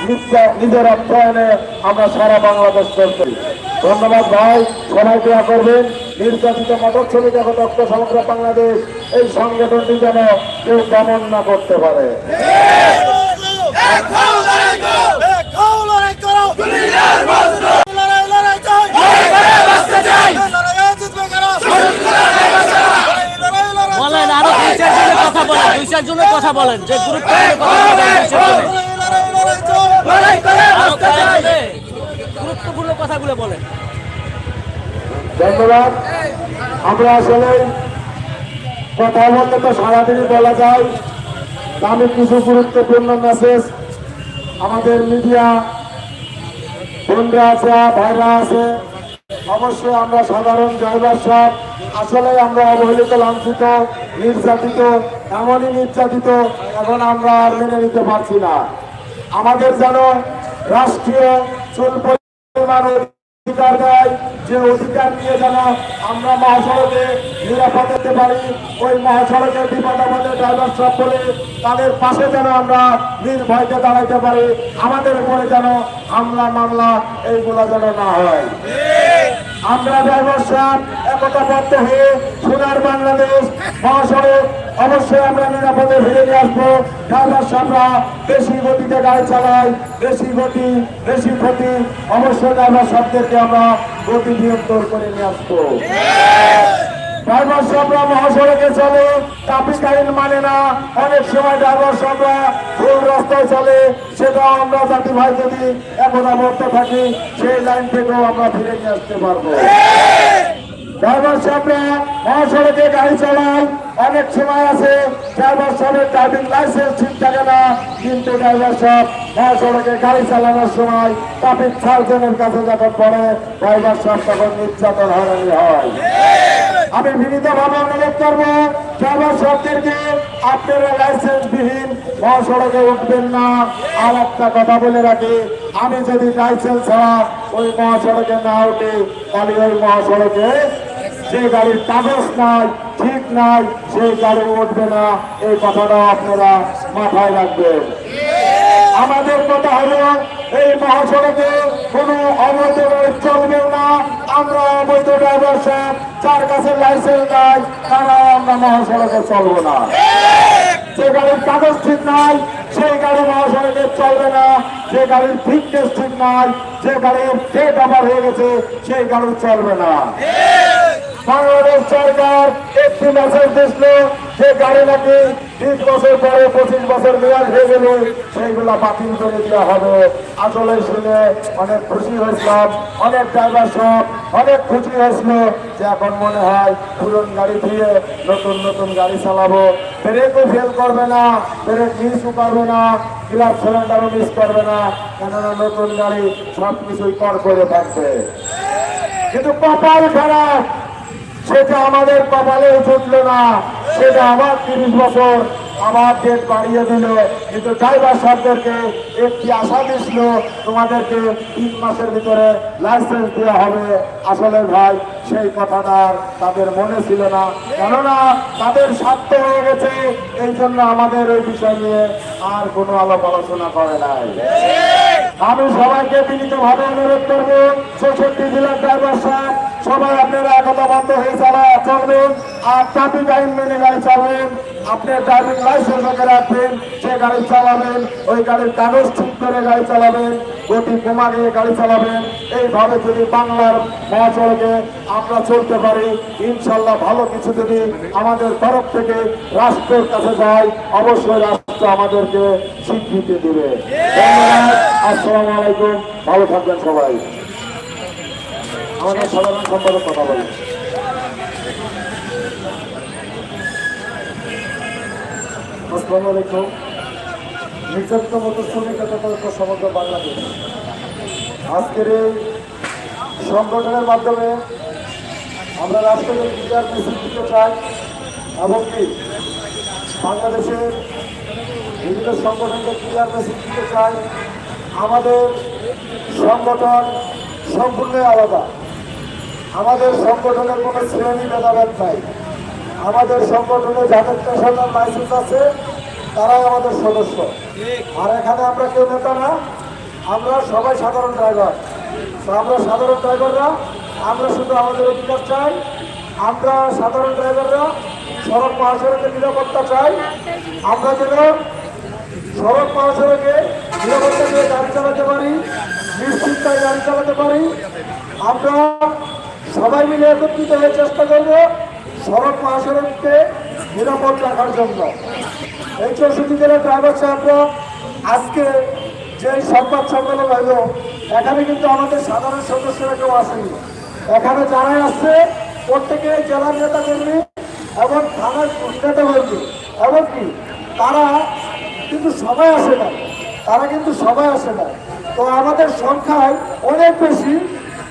নিজে- নিজের অর্থায়নে আমরা সারা বাংলাদেশ করতে ধন্যবাদ ভাই, সবাই দোয়া করবেন। নির্যাতিত মাদক শ্রমিক রক্ত সমগ্র বাংলাদেশ এই সংগঠনটি যেন কেউ দমন না করতে পারে। কথা বলেন যে গুরুত্বপূর্ণ কথা বলেন গুরুত্বপূর্ণ কথাগুলো বলেন। ধন্যবাদ। আমরা আসলে কথা বলতে তো সারাদিনই বলা যায় আমি কিছু গুরুত্বপূর্ণ মেসেজ আমাদের মিডিয়া বোনরা আছে ভাইরা আছে। অবশ্যই আমরা সাধারণ ড্রাইভার সব আসলে আমরা অবহেলিত লাঞ্ছিত নির্যাতিত এমনই নির্যাতিত এখন আমরা আর মেনে নিতে পারছি না। আমাদের যেন রাষ্ট্রীয় চুল অধিকার দেয়, যে অধিকার নিয়ে যেন আমরা মহাসড়কে নিরাপদ হতে পারি, ওই মহাসড়কের বিপদ আমাদের ড্রাইভার সব বলে তাদের পাশে যেন আমরা নির্ভয়কে দাঁড়াইতে পারি। আমাদের উপরে যেন হামলা, মামলা এইগুলো যেন না হয়। আমরা ড্রাইভার সাহেব একতাবদ্ধ হয়ে সোনার বাংলাদেশ মহাসড়ক অবশ্যই আমরা নিরাপদে ফিরে নিয়ে আসব। ড্রাইভার সাহেবরা বেশি গতিতে গাড়ি চালাই, বেশি গতি, বেশি ক্ষতি, অবশ্যই ড্রাইভার সাহেবদেরকে আমরা গতি নিয়ন্ত্রণ করে নিয়ে আসব। ড্রাইভার মহাসড়কে চলে, ট্রাফিক মানে না, অনেক সময় ড্রাইভার ভুল রাস্তায় চলে সেটা আমরা জাতি ভাই যদি একতাবদ্ধ থাকি, সেই লাইন থেকেও আমরা ফিরে নিয়ে আসতে পারব। ড্রাইভার সাহেবরা মহাসড়কে গাড়ি চালায়। অনেক সময় আছে, ড্রাইভার সাহেবের ড্রাইভিং লাইসেন্স ঠিক থাকে না, কিন্তু ড্রাইভার সাহেব মহাসড়কে গাড়ি চালানোর সময় ট্রাফিক সার্জনের কাছে যখন পড়ে, ড্রাইভার সাহেব তখন নির্যাতন হারানি হয়। আমি বিনীতভাবে অনুরোধ করব, ড্রাইভার সাহেবদেরকে আপনারা লাইসেন্স বিহীন মহাসড়কে উঠবেন না। আর একটা কথা বলে রাখি, আমি যদি লাইসেন্স ছাড়া ওই মহাসড়কে না উঠি, তাহলে ওই মহাসড়কে যে গাড়ির কাগজ নাই, ঠিক নাই সেই গাড়ি উঠবে না। এই কথাটা আপনারা মাথায় রাখবেন। আমাদের কথা হলো, এই মহাসড়কে কোনো অবৈধ গাড়ি চলবেও না। আমরা অবৈধ ড্রাইভার সাহেব, যার কাছে লাইসেন্স নাই, তারা আমরা মহাসড়কে চলবো না। যে গাড়ির কাগজ ঠিক নাই, সেই গাড়ি মহাসড়কে চলবে না। যে গাড়ির ফিটনেস ঠিক নাই, যে গাড়ির ডেট আবার হয়ে গেছে, সেই গাড়ি চলবে না। বাংলাদেশ সরকার একটি মেসেজ দিছিল যে গাড়ি নাকি বিশ বছর পরে, পঁচিশ বছর মেয়াদ হয়ে গেলে সেইগুলা বাতিল করে দেওয়া হবে। আসলে শুনে অনেক খুশি হয়েছিলাম, অনেক ড্রাইভার সব অনেক খুশি হয়েছিল যে এখন মনে হয় পুরন গাড়ি দিয়ে নতুন নতুন গাড়ি চালাবো। ব্রেকও ফেল করবে না ব্রেক মিসও করবে না ক্লাস সিলিন্ডারও মিস করবে না, কেননা নতুন গাড়ি সব কিছুই কর করে থাকবে। কিন্তু কপাল খারাপ। সেটা আমাদের কপালে জুটল না। সেটা আবার তিরিশ বছর আবার ডেট বাড়িয়ে দিল। কিন্তু ড্রাইভার সাহেবদেরকে একটি আশা দিছিল, তোমাদেরকে তিন মাসের ভিতরে লাইসেন্স দেওয়া হবে। আসলে ভাই, সেই কথাটা তাদের মনে ছিল না। কেননা তাদের স্বার্থ হয়ে গেছে এই জন্য আমাদের ওই বিষয় নিয়ে আর কোনো আলাপ আলোচনা করে নাই। আমি সবাইকে বিনীতভাবে অনুরোধ করব, চৌষট্টি জেলার ড্রাইভার সাহেব, সবাই আপনারা একতাবদ্ধ হয়ে চালা চলবেন আর ট্রাফিক আইন মেনে গাড়ি চালাবেন। আপনি ড্রাইভিং লাইসেন্স আগে রাখবেন সে গাড়ি চালাবেন, ওই গাড়ির কাগজ ঠিক করে গাড়ি চালাবেন, গতি কমা দিয়ে গাড়ি চালাবেন। এইভাবে যদি বাংলার মহাসড়কে আমরা চলতে পারি, ইনশাল্লাহ ভালো কিছু যদি আমাদের তরফ থেকে রাষ্ট্রের কাছে যায়, অবশ্যই রাষ্ট্র আমাদেরকে স্বীকৃতি দেবে। আসসালামু আলাইকুম, ভালো থাকবেন সবাই। আমাদের সাধারণ সম্পাদক কথা বলেন। আসসালামু আলাইকুম। মতো শ্রমিক তথা সমগ্র বাংলাদেশ। আজকের এই সংগঠনের মাধ্যমে আমরা রাষ্ট্রের বিচার দিতে চাই এমনকি বাংলাদেশের বিভিন্ন সংগঠনকে মেসেজ দিতে চাই। আমাদের সংগঠন সম্পূর্ণই আলাদা। আমাদের সংগঠনের কোনো শ্রেণি ভেদাভেদ নাই। আমাদের সংগঠনে যাদের ন্যাশনাল লাইসেন্স আছে, তারাই আমাদের সদস্য। আর এখানে আমরা কেউ নেতা না, আমরা সবাই সাধারণ ড্রাইভার তো আমরা সাধারণ ড্রাইভাররা আমরা শুধু আমাদের অধিকার চাই। আমরা সাধারণ ড্রাইভাররা সড়ক মহাসড়কের নিরাপত্তা চাই। আমরা যেন সড়ক মহাসড়কে নিরাপত্তা দিয়ে গাড়ি চালাতে পারি নিশ্চিন্তায় গাড়ি চালাতে পারি। আমরা সবাই মিলে একত্রিত হয়ে চেষ্টা করব সড়ক মহাসড়ককে নিরাপদ রাখার জন্য। এই চৌষট্টি জেলার ড্রাইভার সাহেবরা আজকে যে সংবাদ সম্মেলন হইল এখানে কিন্তু আমাদের সাধারণ সদস্যরা কেউ আসেনি। এখানে যারাই আসছে, প্রত্যেকে জেলার নেতা কর্মী এবং থানার নেতা কর্মী এমনকি তারা কিন্তু সবাই আসে না। তারা কিন্তু সবাই আসে না। তো আমাদের সংখ্যায় অনেক বেশি,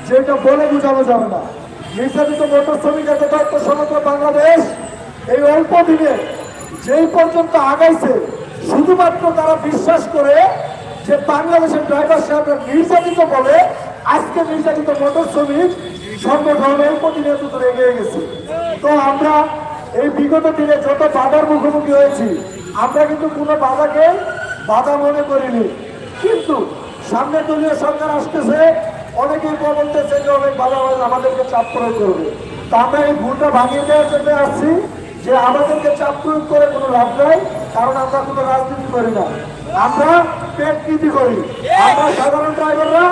যেটা বলে বোঝানো যাবে না। নির্যাতিত মোটর শ্রমিক একতা সমগ্র বাংলাদেশ এই অল্প দিনে যেই পর্যন্ত আগাইছে, শুধুমাত্র তারা বিশ্বাস করে যে বাংলাদেশের ড্রাইভার সাহেবরা নির্যাতিত বলে আজকে নির্যাতিত মোটর শ্রমিক সংগঠন অল্প দিনে এত এগিয়ে গেছে। তো আমরা এই বিগত দিনে যত বাধার মুখোমুখি হয়েছি আমরা কিন্তু কোনো বাধাকে বাধা মনে করিনি। কিন্তু সামনে দলীয় সরকার আসতেছে, অনেকেই বলতেছে যে অনেক বাধা আমাদেরকে চাপ প্রয়োগ করবে। তা আমরা এই ভুলটা ভাঙিয়ে দেওয়ার জন্য আসছি যে আমাদেরকে চাপ প্রয়োগ করে কোনো লাভ নাই, কারণ আমরা কোনো রাজনীতি করি না। আমরা পেট নীতি করি। আমরা সাধারণ ড্রাইভাররা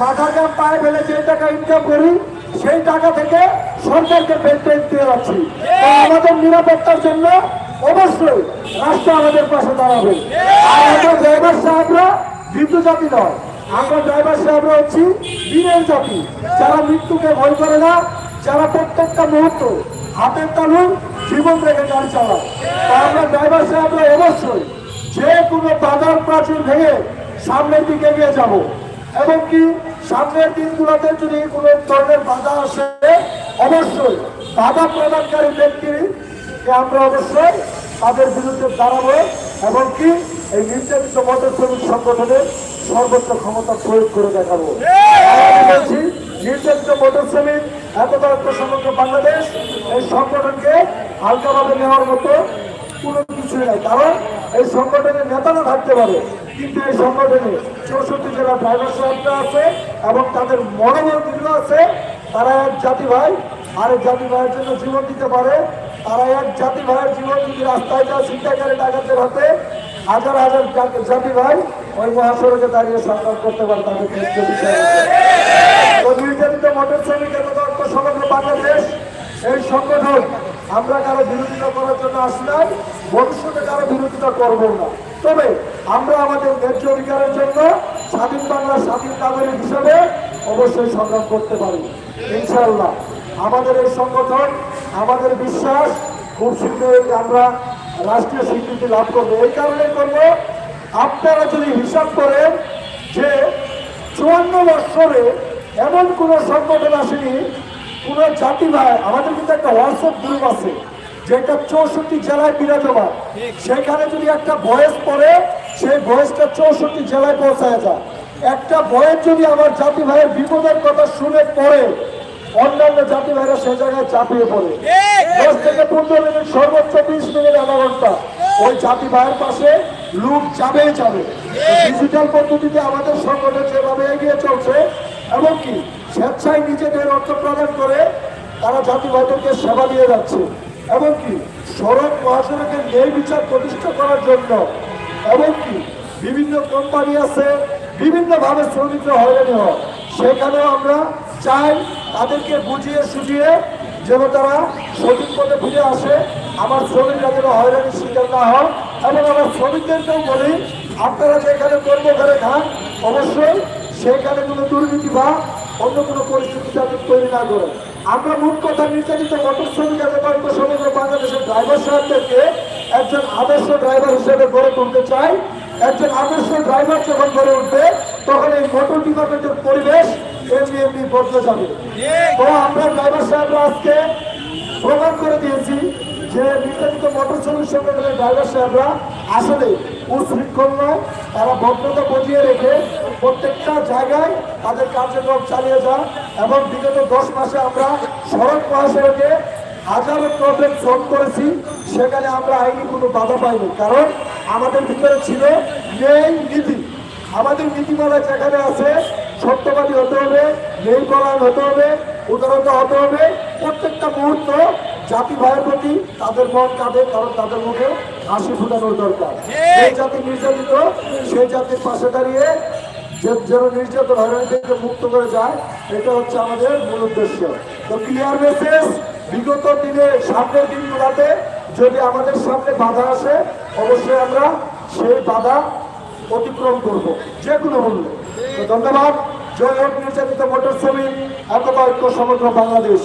মাথার কাম পায়ে ফেলে যে টাকা ইনকাম করি সেই টাকা থেকে সরকারকে পেট দিয়ে তো আমাদের নিরাপত্তার জন্য অবশ্যই রাষ্ট্র আমাদের পাশে দাঁড়াবে। আর আমরা ড্রাইভার সাহেবরা বিদ্যুৎ জাতি নয়, আমরা ড্রাইভার সাহেবরা হচ্ছি বীরের জাতি। যারা মৃত্যুকে ভয় করে না, যারা প্রত্যেকটা মুহূর্ত হাতের তালুন জীবন রেখে গাড়ি চালায়। আমরা ড্রাইভার সাহেবরা অবশ্যই যে কোনো বাজার প্রাচীর ভেঙে সামনের দিকে এগিয়ে যাব। এবং কি সামনের দিনগুলোতে যদি কোনো ধরনের বাধা আসে, অবশ্যই বাধা প্রদানকারী ব্যক্তিকে আমরা অবশ্যই তাদের বিরুদ্ধে দাঁড়াবো এবং কি এই নির্যাতিত মোটর শ্রমিক সংগঠনের সর্বোচ্চ ক্ষমতা প্রয়োগ করে দেখাবো। নির্যাতিত মোটর শ্রমিক একতা সমগ্র বাংলাদেশ এই সংগঠনকে হালকাভাবে নেওয়ার মতো কোনো কিছুই নাই। কারণ এই সংগঠনের নেতারা থাকতে পারে। কিন্তু এই সংগঠনে চৌষট্টি জেলা ড্রাইভার সাহেবরা আছে এবং তাদের মনোবল দিদিরা আছে। তারা এক জাতি ভাই, আরেক জাতি ভাইয়ের জন্য জীবন দিতে পারে। তারা এক জাতি ভাইয়ের জীবন যদি রাস্তায় যা চিন্তাকারী ডাকাতের হাতে হাজার হাজার জাতি ভাই ওই মহাসড়কে দাঁড়িয়ে সংগ্রাম করতে পারে তাদের। তো নির্যাতিত মোটর শ্রমিকের মতো সমগ্র বাংলাদেশ। এই সংগঠন আমরা কারও বিরোধিতা করার জন্য আসি নাই, ভবিষ্যতে কারও বিরোধিতা করব না। তবে আমরা আমাদের ন্যায্য অধিকারের জন্য স্বাধীন বাংলা, স্বাধীন নাগরিক হিসেবে অবশ্যই সংগ্রাম করতে পারি। ইনশাল্লাহ আমাদের এই সংগঠন, আমাদের বিশ্বাস, খুব শীঘ্রই আমরা রাষ্ট্রীয় স্বীকৃতি লাভ করব। এই কারণে করব, আপনারা যদি হিসাব করেন যে চুয়ান্ন বৎসরে এমন কোন সংগঠন আসেনি, কোন জাতি ভাই আমাদের কিন্তু একটা হোয়াটসঅ্যাপ গ্রুপ আছে, যেটা চৌষট্টি জেলায় বিরাজমান। সেখানে যদি একটা ভয়েস পড়ে সেই ভয়েসটা চৌষট্টি জেলায় পৌঁছায় যায় একটা বয়স যদি আমার জাতি ভাইয়ের বিপদের কথা শুনে পড়ে, অন্যান্য জাতি ভাইরা সে জায়গায় চাপিয়ে পড়ে। দশ থেকে পনেরো মিনিট, সর্বোচ্চ বিশ মিনিট, আধা ঘণ্টা। ওই জাতি ভাইয়ের পাশে লোক যাবেই যাবে। ডিজিটাল পদ্ধতিতে আমাদের সংগঠন যেভাবে এগিয়ে চলছে, এমনকি স্বেচ্ছায় নিজেদের অর্থ প্রদান করে তারা জাতি ভাইদেরকে সেবা দিয়ে যাচ্ছে। এমনকি সড়ক মহাসড়কের ন্যায় বিচার প্রতিষ্ঠা করার জন্য এমনকি বিভিন্ন কোম্পানি আছে, বিভিন্নভাবে শ্রমিকরা হয়রানি হয়। সেখানেও আমরা চাই তাদেরকে বুঝিয়ে সুঝিয়ে যেন তারা সঠিক পথে ফিরে আসে, আমার শ্রমিকরা যেন হয়রানির শিকার না হয়। এবং আমার শ্রমিকদেরকেও বলি, আপনারা যেখানে কর্ম করে খান, অবশ্যই সেখানে কোনো দুর্নীতি বা অন্য কোনো পরিস্থিতি যাতে তৈরি না করে। আমরা মূল কথা নির্যাতিত মোটর শ্রমিক এবং সমগ্র বাংলাদেশের ড্রাইভার সাহেবদেরকে একজন আদর্শ ড্রাইভার হিসেবে গড়ে তুলতে চাই। একজন আদর্শ ড্রাইভার যখন গড়ে উঠবে, তখন এই মোটর ডিপার্টমেন্টের পরিবেশ, এমনি এমনি বদলে যাবে। তো আমরা ড্রাইভার সাহেবরা আজকে প্রমাণ করে দিয়েছি যে নির্যাতিত মোটর সংগঠনের ড্রাইভার সাহেবরা আসলে উশৃঙ্খল নয়। তারা ভদ্রতা বজিয়ে রেখে প্রত্যেকটা জায়গায় তাদের কার্যক্রম চালিয়ে যান এবং বিগত দশ মাসে আমরা সড়ক মহাসড়কে হাজারো প্রবলেম সলভ করেছি। সেখানে আমরা আইনি কোনো বাধা পাইনি। কারণ আমাদের ভিতরে ছিল নেই নীতি। আমাদের নীতিমালা যেখানে আছে, সত্যবাদী হতে হবে নির্ভরায়ণ হতে হবে, উদারতা হতে হবে, প্রত্যেকটা মুহূর্ত জাতি ভাইয়ের প্রতি তাদের মন কাঁদে কারণ তাদের মুখে হাসি ফুটানোর দরকার। সেই জাতি নির্যাতিত, সেই জাতির পাশে দাঁড়িয়ে যে- যেন নির্যাতন হয়রানি মুক্ত করে যায়, এটা হচ্ছে আমাদের মূল উদ্দেশ্য। তো ক্লিয়ার মেসেজ বিগত দিনে, সামনের দিনগুলোতে যদি আমাদের সামনে বাধা আসে, অবশ্যই আমরা সেই বাধা অতিক্রম করব। যে কোনো মূল্যে ধন্যবাদ। জয় হোক নির্যাতিত মোটর শ্রমিক একতা ঐক্য সমগ্র বাংলাদেশ।